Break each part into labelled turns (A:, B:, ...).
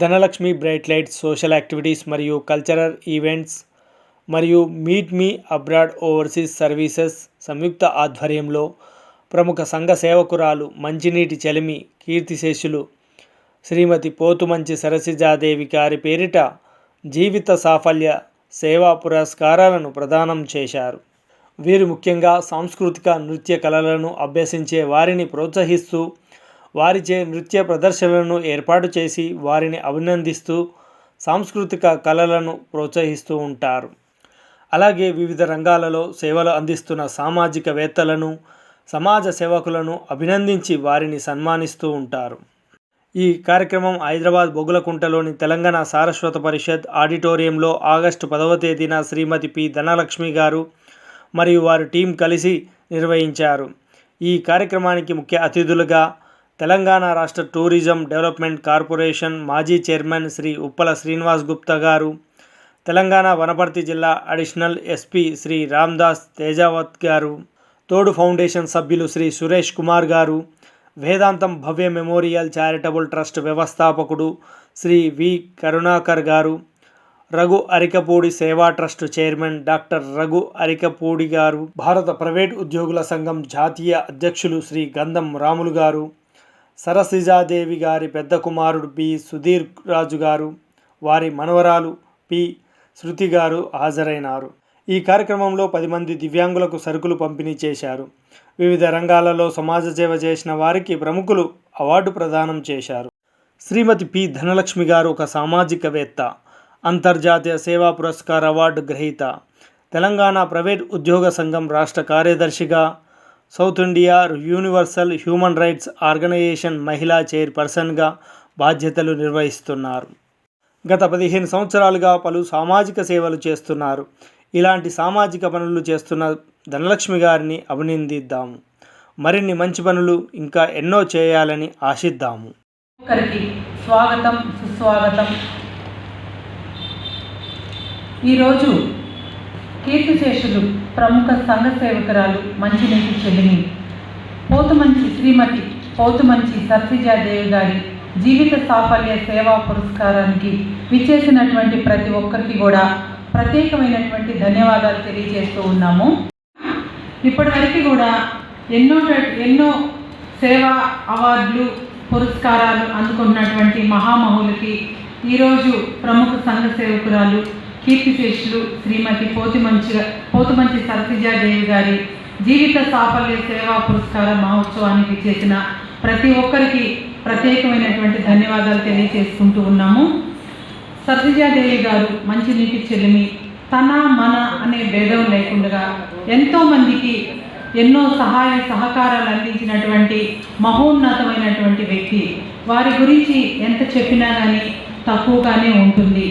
A: Dhanalakshmi bright lights social activities మరియు cultural events మరియు meet me abroad overseas services సంయుక్త ఆధ్వర్యంలో ప్రముఖ సంఘ సేవకురాలు మంచినీటి చలిమి కీర్తిశేషులు శ్రీమతి పోతుమంచి సరసిజాదేవి గారి పేరిట జీవిత సాఫల్య సేవా పురస్కారాలను ప్రదానం చేశారు. వీరు ముఖ్యంగా సాంస్కృతిక నృత్య కళలను అభ్యసించే వారిని ప్రోత్సహిస్తూ వారిచే నృత్య ప్రదర్శనలను ఏర్పాటు చేసి వారిని అభినందిస్తూ సాంస్కృతిక కళలను ప్రోత్సహిస్తూ ఉంటారు. అలాగే వివిధ రంగాలలో సేవలు అందిస్తున్న సామాజికవేత్తలను సమాజ సేవకులను అభినందించి వారిని సన్మానిస్తూ ఉంటారు. ఈ కార్యక్రమం హైదరాబాద్ బొగులకుంటలోని తెలంగాణ సారస్వత పరిషత్ ఆడిటోరియంలో ఆగస్టు పదవ తేదీన శ్రీమతి పి ధనలక్ష్మి గారు మరియు వారి టీం కలిసి నిర్వహించారు. ఈ కార్యక్రమానికి ముఖ్య అతిథులుగా తెలంగాణ రాష్ట్ర టూరిజం డెవలప్మెంట్ కార్పొరేషన్ మాజీ చైర్మన్ శ్రీ ఉప్పల శ్రీనివాస్ గుప్తా గారు తెలంగాణ వనపర్తి జిల్లా additional SP Shri Ramdas Tejavath garu Thodu foundation సభ్యులు శ్రీ సురేష్ కుమార్ గారు వేదాంతం భవ్య మెమోరియల్ చారిటబుల్ ట్రస్ట్ వ్యవస్థాపకుడు శ్రీ వి Karunakar garu Raghu Arikapudi Seva trust chairman doctor Raghu Arikapudi garu Bharat private ఉద్యోగుల సంఘం జాతీయ అధ్యక్షులు శ్రీ గంధం రాములు గారు సరసిజాదేవి గారి పెద్ద కుమారుడు బి సుధీర్ రాజు గారు వారి మనవరాలు పి. శృతి గారు హాజరైనారు. ఈ కార్యక్రమంలో పది మంది దివ్యాంగులకు సరుకులు పంపిణీ చేశారు. వివిధ రంగాలలో సమాజ సేవ చేసిన వారికి ప్రముఖులు అవార్డు ప్రదానం చేశారు. శ్రీమతి పి. ధనలక్ష్మి గారు ఒక సామాజికవేత్త అంతర్జాతీయ సేవా పురస్కార్ అవార్డు గ్రహీత తెలంగాణ ప్రైవేట్ ఉద్యోగ సంఘం రాష్ట్ర కార్యదర్శిగా south India universal human rights organisation మహిళా చైర్పర్సన్గా బాధ్యతలు నిర్వహిస్తున్నారు. గత పదిహేను సంవత్సరాలుగా పలు సామాజిక సేవలు చేస్తున్నారు. ఇలాంటి సామాజిక పనులు చేస్తున్న ధనలక్ష్మి గారిని అభినందిద్దాము. మరిన్ని మంచి పనులు ఇంకా ఎన్నో చేయాలని ఆశిద్దాము.
B: స్వాగతం సుస్వాగతం. ఈరోజు కీర్తిశేషులు ప్రముఖ సంఘ సేవకురాలు మంచినీటి చెల్లిని. పోతుమంచి శ్రీమతి పోతుమంచి సత్యజాదేవి గారి జీవిత సాఫల్య సేవా పురస్కారానికి విచ్చేసినటువంటి ప్రతి ఒక్కరికి కూడా ప్రత్యేకమైనటువంటి ధన్యవాదాలు తెలియజేస్తూ ఉన్నాము. ఇప్పటివరకు కూడా ఎన్నో ఎన్నో సేవా అవార్డులు పురస్కారాలు అందుకున్నటువంటి మహామహులకి ఈరోజు ప్రముఖ సంఘ సేవకురాలు కీర్తిశేషులు శ్రీమతి పోతిమంచి పోతుమంచి సరసిజాదేవి గారి జీవిత సాఫల్య సేవా పురస్కార మహోత్సవానికి చేసిన ప్రతి ఒక్కరికి ప్రత్యేకమైనటువంటి ధన్యవాదాలు తెలియజేసుకుంటూ ఉన్నాము. సత్యజాదేవి గారు మంచినీటి చెల్లిమి తన మన అనే భేదం లేకుండా ఎంతోమందికి ఎన్నో సహాయ సహకారాలు అందించినటువంటి మహోన్నతమైనటువంటి వ్యక్తి. వారి గురించి ఎంత చెప్పినా కానీ తక్కువగానే ఉంటుంది.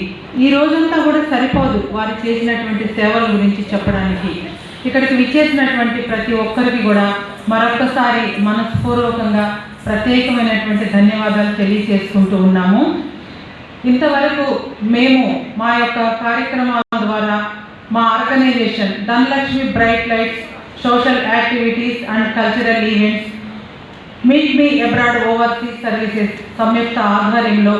B: ఈ రోజంతా కూడా సరిపోదు వారు చేసినటువంటి సేవల గురించి చెప్పడానికి. ఇక్కడికి విచ్చేసినటువంటి ప్రతి ఒక్కరికి కూడా మరొకసారి మనస్పూర్వకంగా ప్రత్యేకమైనటువంటి ధన్యవాదాలు తెలియజేసుకుంటూ ఉన్నాము. ఇంతవరకు మేము మా యొక్క కార్యక్రమాల ద్వారా మా organisation Dhanalakshmi bright lights social activities and cultural events meet me abroad overseas services సంయుక్త ఆధ్వర్యంలో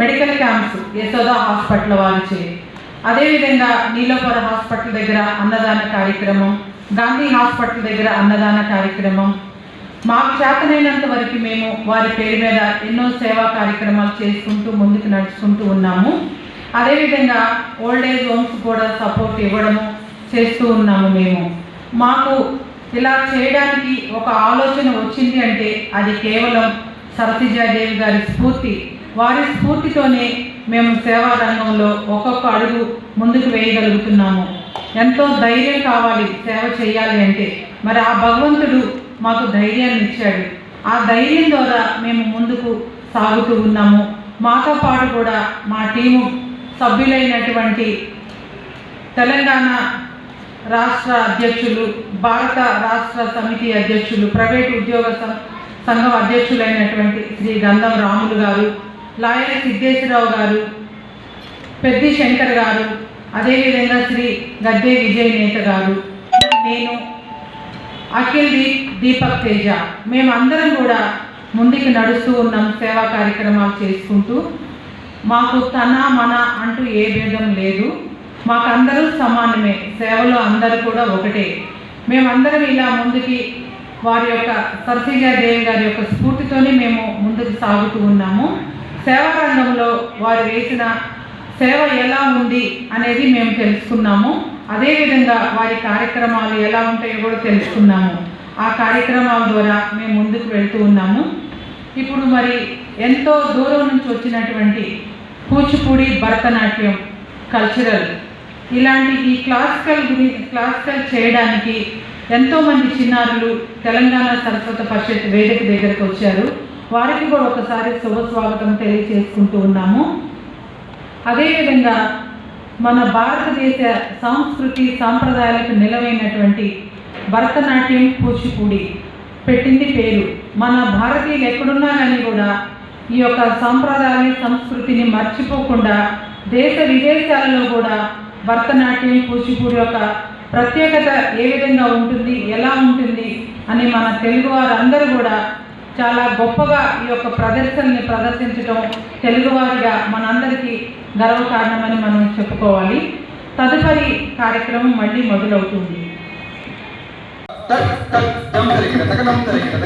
B: మెడికల్ క్యాంప్స్ యశోద హాస్పిటల్ వారిచే. అదేవిధంగా నీలోపర హాస్పిటల్ దగ్గర అన్నదాన కార్యక్రమం గాంధీ హాస్పిటల్ దగ్గర అన్నదాన కార్యక్రమం. మాకు చేతనైనంత వరకు మేము వారి పేరు మీద ఎన్నో సేవా కార్యక్రమాలు చేసుకుంటూ ముందుకు నడుచుకుంటూ ఉన్నాము. అదేవిధంగా ఓల్డ్ ఏజ్ హోమ్స్ కూడా సపోర్ట్ ఇవ్వడము చేస్తూ ఉన్నాము మేము. మాకు ఇలా చేయడానికి ఒక ఆలోచన వచ్చింది అంటే అది కేవలం సరసిజాదేవి గారి స్ఫూర్తి వారి స్ఫూర్తితోనే మేము సేవా రంగంలో ఒక్కొక్క అడుగు ముందుకు వేయగలుగుతున్నాము. ఎంతో ధైర్యం కావాలి సేవ చేయాలి అంటే. మరి ఆ భగవంతుడు మాకు ధైర్యాన్ని ఇచ్చాడు. ఆ ధైర్యం ద్వారా మేము ముందుకు సాగుతూ ఉన్నాము. మాతో పాటు కూడా మా టీము సభ్యులైనటువంటి తెలంగాణ రాష్ట్ర అధ్యక్షులు భారత రాష్ట్ర సమితి అధ్యక్షులు ప్రైవేట్ ఉద్యోగ సంఘం అధ్యక్షులైనటువంటి శ్రీ గంధం రాములు గారు లాయర్ సిద్ధేశ్వరరావు గారు పెద్ది శంకర్ గారు అదేవిధంగా శ్రీ గద్దే విజయ్ నేత గారు నేను అఖిల్ దీప్ దీపక్ తేజ. మేమందరం కూడా ముందుకు నడుస్తూ ఉన్నాం సేవా కార్యక్రమాలు చేసుకుంటూ. మాకు తన మన అంటూ ఏ భేదం లేదు. మాకందరూ సమానమే. సేవలో అందరూ కూడా ఒకటే. మేమందరం ఇలా ముందుకి వారి యొక్క సరసిజాదేవి గారి యొక్క స్ఫూర్తితోనే మేము ముందుకు సాగుతూ ఉన్నాము. సేవా రంగంలో వారు వేసిన సేవ ఎలా ఉంది అనేది మేము తెలుసుకున్నాము. అదేవిధంగా వారి కార్యక్రమాలు ఎలా ఉంటాయో కూడా తెలుసుకున్నాము. ఆ కార్యక్రమాల ద్వారా మేము ముందుకు వెళ్తూ ఉన్నాము. ఇప్పుడు మరి ఎంతో దూరం నుంచి వచ్చినటువంటి కూచిపూడి భరతనాట్యం కల్చరల్ ఇలాంటి ఈ క్లాసికల్ గురి క్లాసికల్ చేయడానికి ఎంతోమంది చిన్నారులు తెలంగాణ సరస్వత పరిషత్ వేదిక దగ్గరకు వచ్చారు. వారికి కూడా ఒకసారి శుభస్వాగతం తెలియచేసుకుంటూ తెలియజేసుకుంటూ ఉన్నాము. అదేవిధంగా మన భారతదేశ సంస్కృతి సాంప్రదాయాలకు నిలవైనటువంటి భరతనాట్యం కూచిపూడి పెట్టింది పేరు. మన భారతీయులు ఎక్కడున్నా కానీ కూడా ఈ యొక్క సాంప్రదాయాన్ని సంస్కృతిని మర్చిపోకుండా దేశ విదేశాలలో కూడా భరతనాట్యం కూచిపూడి యొక్క ప్రత్యేకత ఏ విధంగా ఉంటుంది ఎలా ఉంటుంది అని మన తెలుగు వారందరూ కూడా చాలా గొప్పగా ఈ యొక్క ప్రదర్శనని ప్రదర్శించడం తెలుగువారిగా మనందరికీ గర్వకారణమని మనం చెప్పుకోవాలి. తదుపరి కార్యక్రమం మళ్ళీ మొదలవుతుంది.
C: జం తరిగిన జం తరిగిన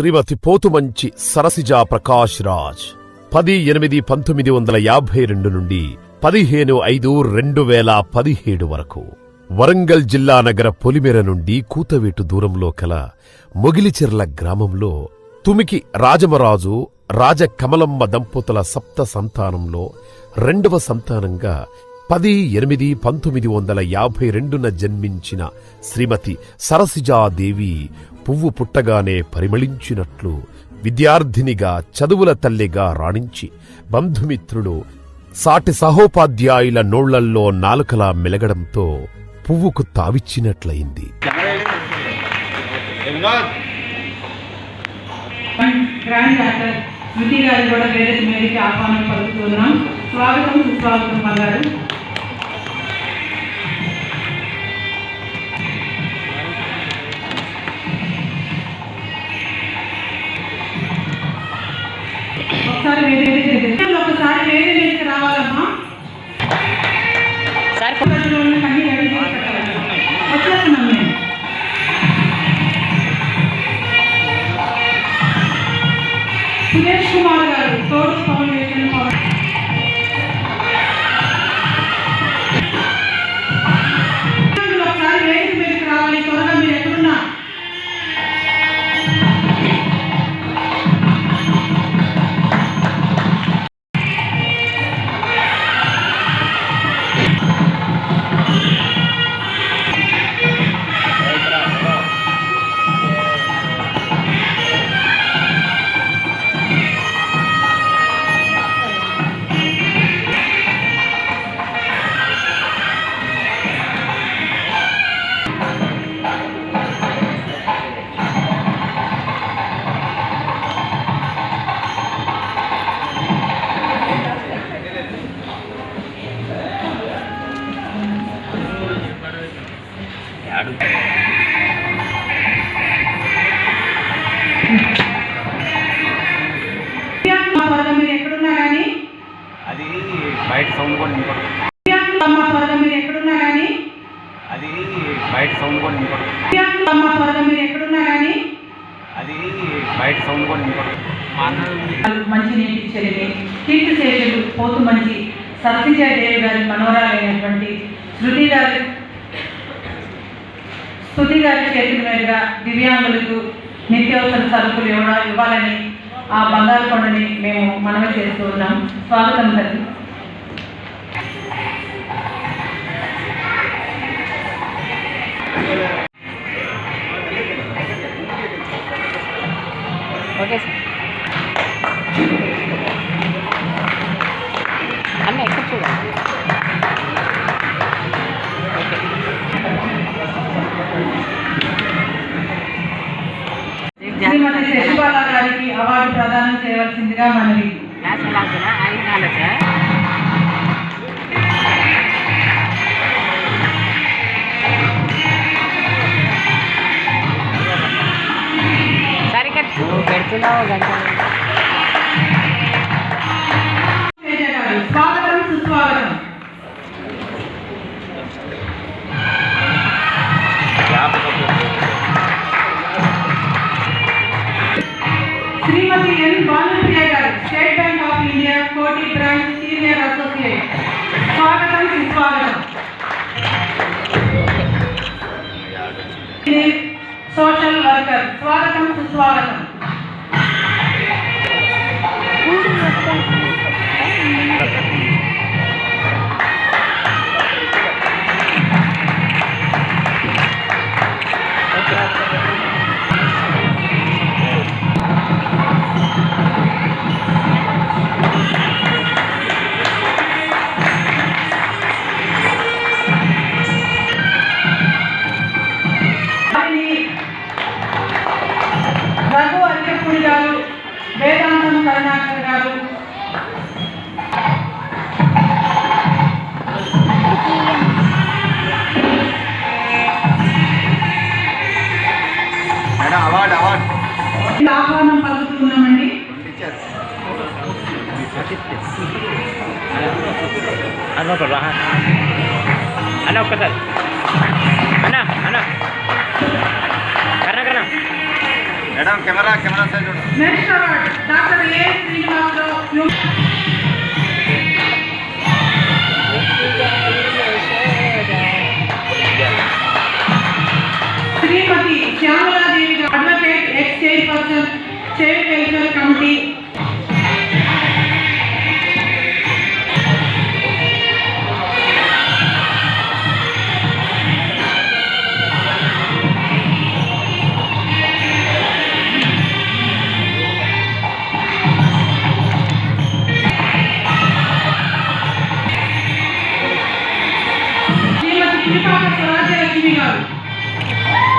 D: శ్రీమతి పోతుమంచి సరసిజా ప్రకాష్ రాజ్. పది ఎనిమిది పంతొమ్మిది వందల యాభై రెండు నుండి పదిహేను ఐదు రెండు వేల పదిహేడు వరకు. వరంగల్ జిల్లా నగర పొలిమేర నుండి కూతవేటు దూరంలో కల మొగిలిచెర్ల గ్రామంలో తుమికి రాజమరాజు రాజకమలమ్మ దంపతుల సప్త సంతానంలో రెండవ సంతానంగా పది ఎనిమిది పంతొమ్మిది వందల యాభై రెండున జన్మించిన శ్రీమతి సరసిజాదేవి పువ్వు పుట్టగానే పరిమళించినట్లు విద్యార్థినిగా చదువుల తల్లిగా రాణించి బంధుమిత్రులు సాటి సహోపాధ్యాయుల నోళ్ళల్లో నాలుకలా మెలగడంతో పువ్వుకు తావిచ్చినట్లయింది.
B: గ్రాండ్ డాక్టర్ కానీ
E: అది బయట సౌండ్ కూడా
B: మీరు ఎక్కడున్నా కానీ
E: అది బయట సౌండ్ కూడా
B: మీరు ఎక్కడున్నా కానీ
E: అది బయట సౌండ్ కూడా
B: మంచి నీటి చెల్లిని కీర్తి శేషులు పోతు మంచి సత్యజయదేవి గారి మనవరాలైనటువంటి శృతి గారి స్థుతి గారి చేతుల మీదుగా దివ్యాంగులకు నిత్యావసర సరుకులు ఇవ్వడం ఇవ్వాలని ఆ బంగారు కొండని మేము మనవి చేస్తూ ఉన్నాం. స్వాగతం తల్లి
C: madam
F: camera camera side
G: next award doctor A Srinivasa Rao. Shrimati Shyamala Devi advocate ex chairperson chair committee Thank you.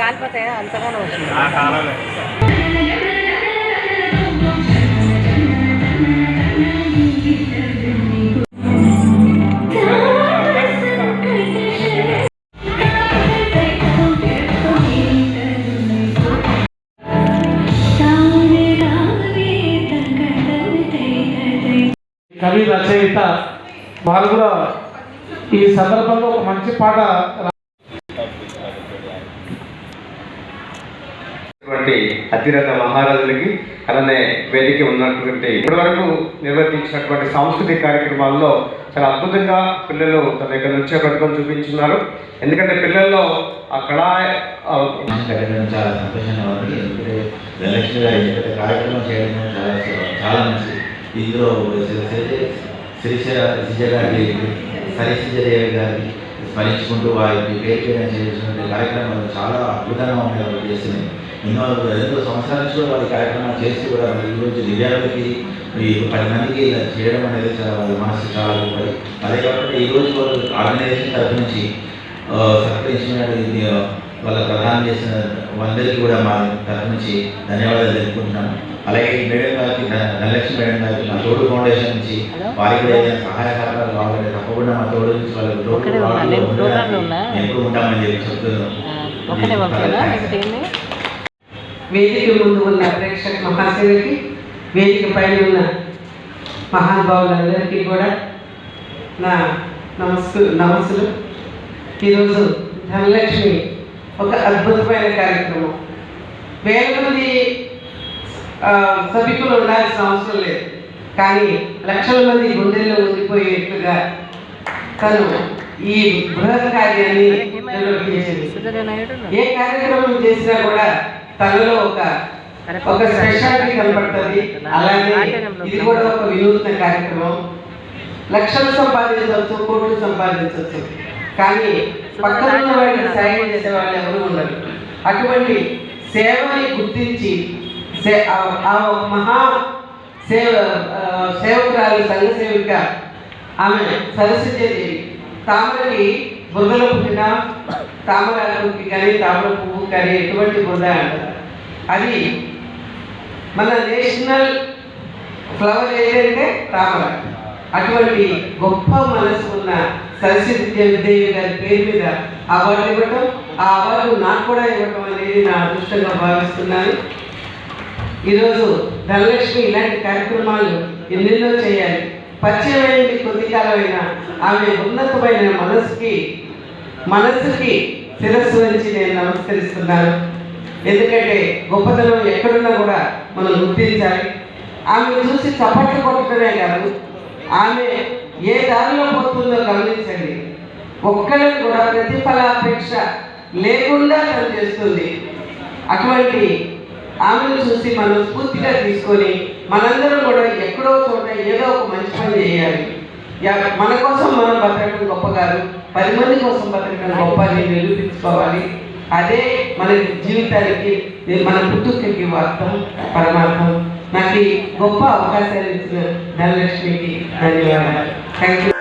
H: కాలిపోతాయా అంతగానో వస్తుంది
I: కవి రచయిత వాళ్ళు కూడా ఈ సందర్భంలో ఒక మంచి పాట
J: అతిరథ మహారాజులకి అలానే వేదిక ఉన్నటువంటి ఇప్పటివరకు నిర్వర్తించినటువంటి సాంస్కృతిక కార్యక్రమాల్లో చాలా అద్భుతంగా పిల్లలు తన యొక్క నృత్య పట్టుకొని చూపించున్నారు ఎందుకంటే పిల్లల్లో ఆ కళా
K: చాలా సంతోషంగా ఉంది ఎందుకంటే ధనలక్ష్మి గారు ఇంత కార్యక్రమం చేయడం చాలా చాలా మంచిది ఇందులో గారి సరిశ్రీజదేవి గారిని స్మరించుకుంటూ వారికి పేరు చేసినటువంటి కార్యక్రమాలు చాలా అద్భుతంగా ఉన్నాయి వాళ్ళు చేస్తున్నాయి. ఎన్నో ఎంతో సంవత్సరాల నుంచి కూడా వారి కార్యక్రమాలు చేస్తూ కూడా మరి ఈరోజు దివ్యాంగులకి ఈ పది మందికి ఇలా చేయడం అనేది చాలా వాళ్ళ మనసు చాలా గొప్పది అదే కాకుండా ఈరోజు వాళ్ళు ఆర్గనైజేషన్ తరఫు నుంచి సత్కరించిన వాళ్ళ ప్రధానం చేసిన అందరికీ కూడా మా తరఫు నుంచి ధన్యవాదాలు తెలుపుకుంటున్నాను. అలాగే ఈ మేడం గారికి ధనలక్ష్మి మేడం గారికి మా తోడు ఫౌండేషన్ నుంచి వారికి ఏదైనా సహాయ తప్పకుండా మా తోడు నుంచి వాళ్ళు ఎప్పుడు ఉంటామని చెప్పి చెప్తున్నాను.
G: వేదిక ముందు ఉన్న ప్రేక్షక మహాశివుడికి వేదిక పైన ఉన్న మహానుభావులందరికీ కూడా నా నమస్కు నమస్సులు. ఈరోజు ధనలక్ష్మి ఒక అద్భుతమైన కార్యక్రమం. వేల మంది ఆ, సభికులు ఉండాల్సిన అవసరం లేదు. కానీ లక్షల మంది గుండెల్లో ఉండిపోయేట్టుగా తను ఈ బృహత్ కార్యాన్ని ఏ కార్యక్రమం చేసినా కూడా తనలో ఒక ఒక స్పెషాలిటీ కనబడుతుంది అలాగే ఇది కూడా ఒక వినూత్న కార్యక్రమం. లక్షలు సంపాదించవచ్చు కోట్లు సంపాదించవచ్చు. కానీ పక్కన ఉన్న వాడికి సాయం చేసే వాళ్ళు ఎవరు ఉండరు. అటువంటి సేవని గుర్తించి సే- ఆ- ఆ ఒక మహా సేవ సేవకురాలు సంఘ సేవిక ఆమె సరస్వతీదేవి తామరకి బురదలో పుట్టిన తామరకి కానీ తామర పువ్వు కానీ ఎటువంటి బురద అంటారు అది మన నేషనల్ ఫ్లవర్ ఏదంటే తామర. అటువంటి గొప్ప మనసు ఉన్న సరస్వతి దేవి దేవి గారి పేరు మీద అవార్డు ఇవ్వటం ఆ అవార్డు నాకు కూడా ఇవ్వటం అనేది నా అదృష్టంగా భావిస్తున్నాను. ఈరోజు ధనలక్ష్మి ఇలాంటి కార్యక్రమాలు ఎన్నెన్నో చేయాలి. పరిచయమైంది కొద్ది కాలమైన ఆమె ఉన్నతమైన మనసుకి మనస్సుకి శిరస్సు నుంచి నేను నమస్కరిస్తున్నాను. ఎందుకంటే గొప్పతనం ఎక్కడున్నా కూడా మనం గుర్తించాలి. ఆమె చూసి చప్పట్లు కొట్టడమే కాదు ఆమె ఏ దారిలో పోతుందో గమనించండి. ఒక్కరికి కూడా ప్రతిఫలాపేక్ష లేకుండా తను చేస్తుంది. అటువంటి ఆమెను చూసి మనం స్ఫూర్తిగా తీసుకొని మనందరం కూడా ఎక్కడో చోట ఏదో ఒక మంచి పని చేయాలి. యా- మన కోసం మనం బతకడం గొప్ప కాదు. పది మంది కోసం బతకడం గొప్ప అని నిరూపించుకోవాలి అదే మన జీవితానికి మన పుట్టుకకి అర్థం పరమార్థం. నాకు గొప్ప అవకాశాలు ఇచ్చిన ధనలక్ష్మికి ధన్యవాదాలు. Thank you